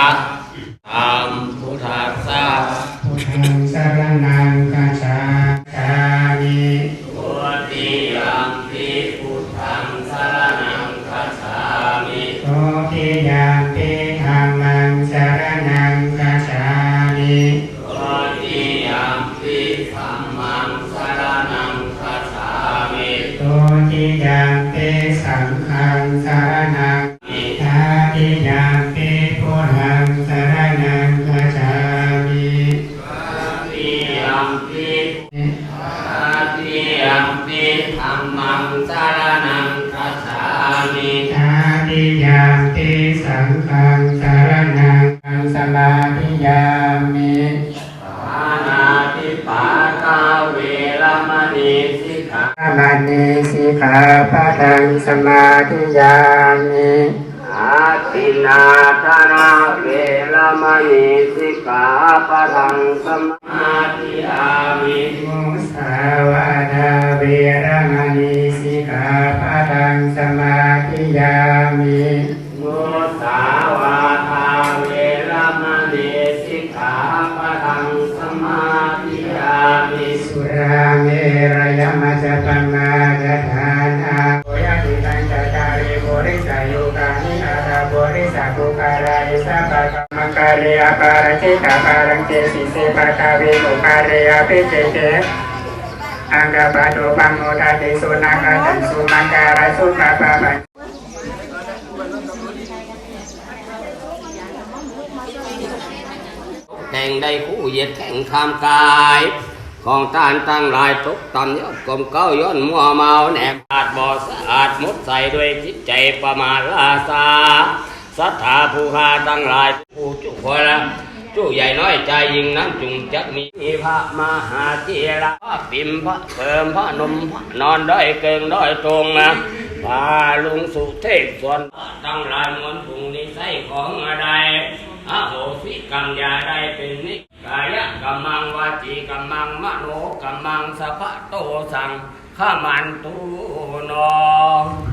ธรรมพุทธัสสะพุทธังสรณังกัจมิตุติยัมปิพุทธังสรณังกัจมิโตติยัมปิธรรมังสรณังกัจมิโตติยัมปิสัมมังสรณัามรณัง ยัมปิอาติยัมปิธรรมังสารนังคัจฉามิทาติยามปิสังฆังสารนังสมาธิยามิปานาติปาตาเวรมณีสิกขามันเนสิกขาปะทังสมาธิยามิอาตินาธนาเวรมณีสิกขาปะทังสมา ธิอามิมุสาวาทาเวรมณีสิกขาปะทังสมาธิยามิมุสาวาทาเวรมณีสิกขาปะทังสมาธิอามิสุราเมรยมัจจปังมาจทานาโยติตังจตาริโบริสายุกานิอาตาโบริสาภูการายิสัพพะ กรรมการิอาการะจิตาการังเจสิเสปะกาเวโุการิอาภิเจเจอังกาปะโตปังโมทาติสุนังกาตันสุมังการะสุปะปะปะแต่งได้คู่เหยียดแข่งข้ามกายของตานตั้งหลายตกตำยอดกลมเก้าย้อนมัวเมาแหนบอาจบ่อสะอาดมุดใส่ด้วยจิตใจประมาทลาซา ศรัทธาผู้หาตั้งหลายผู้จุพละจู้ใหญ่น้อยใจยิ่งนั้นจุงจักมีพระมหาเจระพระปิมพระเพิมพระนมพระนอนด้อยเกิงด้อยตรงนะพาลุงสุเทพส่วนตั้งหลายมวลพุงนิสัยของอะไรอโหสิกรรมยาได้เป็นนิกายกรรมังวาจีกรรมังมโนกรรมังสัพพะโตสังข้ามันตุนอง